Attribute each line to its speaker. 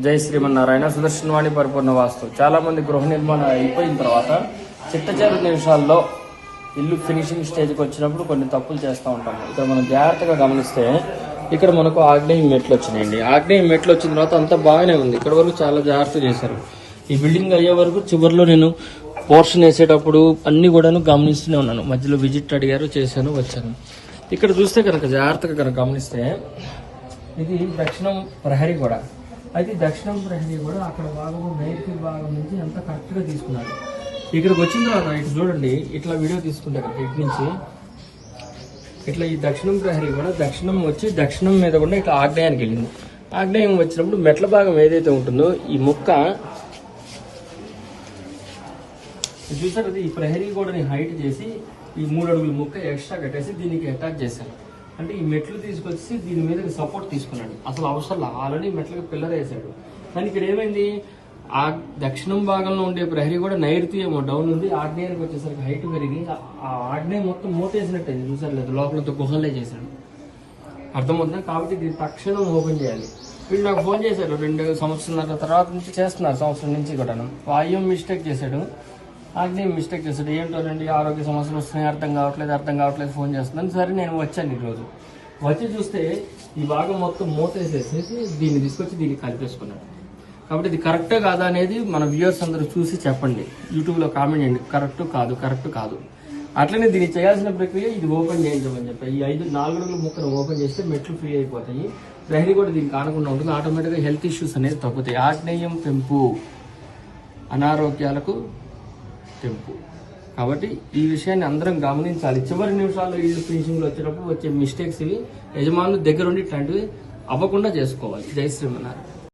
Speaker 1: జై శ్రీమన్నారాయణ సుదర్శనవాణి పరిపూర్ణ వాస్తు. చాలా మంది గృహ నిర్మాణం అయిపోయిన తర్వాత చిట్టచేరు నిమిషాల్లో ఇల్లు ఫినిషింగ్ స్టేజ్కి వచ్చినప్పుడు కొన్ని తప్పులు చేస్తూ ఉంటాం. ఇక్కడ మనం జాగ్రత్తగా గమనిస్తే ఇక్కడ మనకు ఆగ్నేయం మెట్లు వచ్చినాయండి. ఆగ్నేయం మెట్లు వచ్చిన తర్వాత అంతా బాగానే ఉంది. ఇక్కడ వరకు చాలా జాగ్రత్త చేశారు. ఈ బిల్డింగ్ అయ్యే వరకు చివరిలో నేను పోర్షన్ వేసేటప్పుడు అన్ని కూడాను గమనిస్తూనే ఉన్నాను. మధ్యలో విజిట్ అడిగారు చేశాను వచ్చాను. ఇక్కడ చూస్తే కనుక జాగ్రత్తగా కనుక గమనిస్తే ఇది దక్షిణం ప్రహరీ కూడా అయితే దక్షిణం ప్రహరీ కూడా అక్కడ భాగం నైరుతి భాగం నుంచి అంత కరెక్ట్గా తీసుకున్నారు. ఇక్కడికి వచ్చిన తర్వాత ఇటు చూడండి ఇట్లా వీడియో తీసుకుంటే కనుక ఇటు నుంచి. ఇట్లా ఈ దక్షిణం ప్రహరీ కూడా దక్షిణం వచ్చి దక్షిణం మీద కూడా ఇట్లా ఆగ్నేయానికి వెళ్ళింది. ఆగ్నేయం వచ్చినప్పుడు మెట్ల భాగం ఏదైతే ఉంటుందో ఈ ముక్క ఇది చూసారు అది ఈ ప్రహరీ కూడా హైట్ చేసి ఈ మూడు అడుగుల ముక్క ఎక్స్ట్రా కట్టేసి దీనికి అటాచ్ చేశారు. అంటే ఈ మెట్లు తీసుకొచ్చి దీని మీద సపోర్ట్ తీసుకున్నాడు. అసలు అవసరం ఆల్రెడీ మెట్లకి పిల్లర్ వేసాడు. కానీ ఇక్కడ ఏమైంది? ఆ దక్షిణం భాగంలో ఉండే ప్రహరీ కూడా నైరుతి ఏమో డౌన్ ఉంది. ఆగ్నేయానికి వచ్చేసరికి హైట్ పెరిగి ఆ- ఆగ్నేయం మొత్తం మూతేసినట్టయింది. చూసారు లేదు లోపలతో గుహలే చేశాడు. అర్థమవుతుందా? కాబట్టి దీన్ని తక్షణం ఓపెన్ చేయాలి. వీళ్ళు నాకు ఫోన్ చేశారు. రెండు సంవత్సరాల తర్వాత నుంచి చేస్తున్నారు. సంవత్సరం నుంచి కూడా వాయుం మిస్టేక్ చేశాడు. ఆగ్నేయం మిస్టేక్ చేశాడు? ఏంటోనండి ఆరోగ్య సమస్యలు వస్తున్నాయి అర్థం కావట్లేదు అర్థం కావట్లేదు ఫోన్ చేస్తున్నాను. సరే నేను వచ్చాను ఈరోజు వచ్చి చూస్తే ఈ భాగం మొత్తం మూతేసేసేసి దీన్ని తీసుకొచ్చి దీన్ని కలిపేసుకున్నాడు. కాబట్టి ఇది కరెక్టే కాదా అనేది మన వ్యూవర్స్ అందరూ చూసి చెప్పండి. యూట్యూబ్లో కామెంట్ చేయండి. కరెక్ట్ కాదు కరెక్ట్ కాదు. అట్లనే దీన్ని చేయాల్సిన ప్రక్రియ ఇది ఓపెన్ చేయించమని చెప్పి ఈ ఐదు నాలుగు రోజుల ముక్కలు ఓపెన్ చేస్తే మెట్లు ఫ్రీ అయిపోతాయి. ప్రహరీ కూడా దీనికి కానకుండా ఉంటుంది. ఆటోమేటిక్గా హెల్త్ ఇష్యూస్ అనేది తగ్గుతాయి. ఆగ్నేయం పెంపు అనారోగ్యాలకు టెంపు కాబట్టి ఈ విషయాన్ని అందరం గమనించాలి. చివరి నిమిషాల్లో ఈ ఫినిషింగ్లో వచ్చేటప్పుడు వచ్చే మిస్టేక్స్ ఇవి యజమానులు దగ్గరుండి ఇట్లాంటివి అవ్వకుండా చేసుకోవాలి. జై శ్రీమన్నారు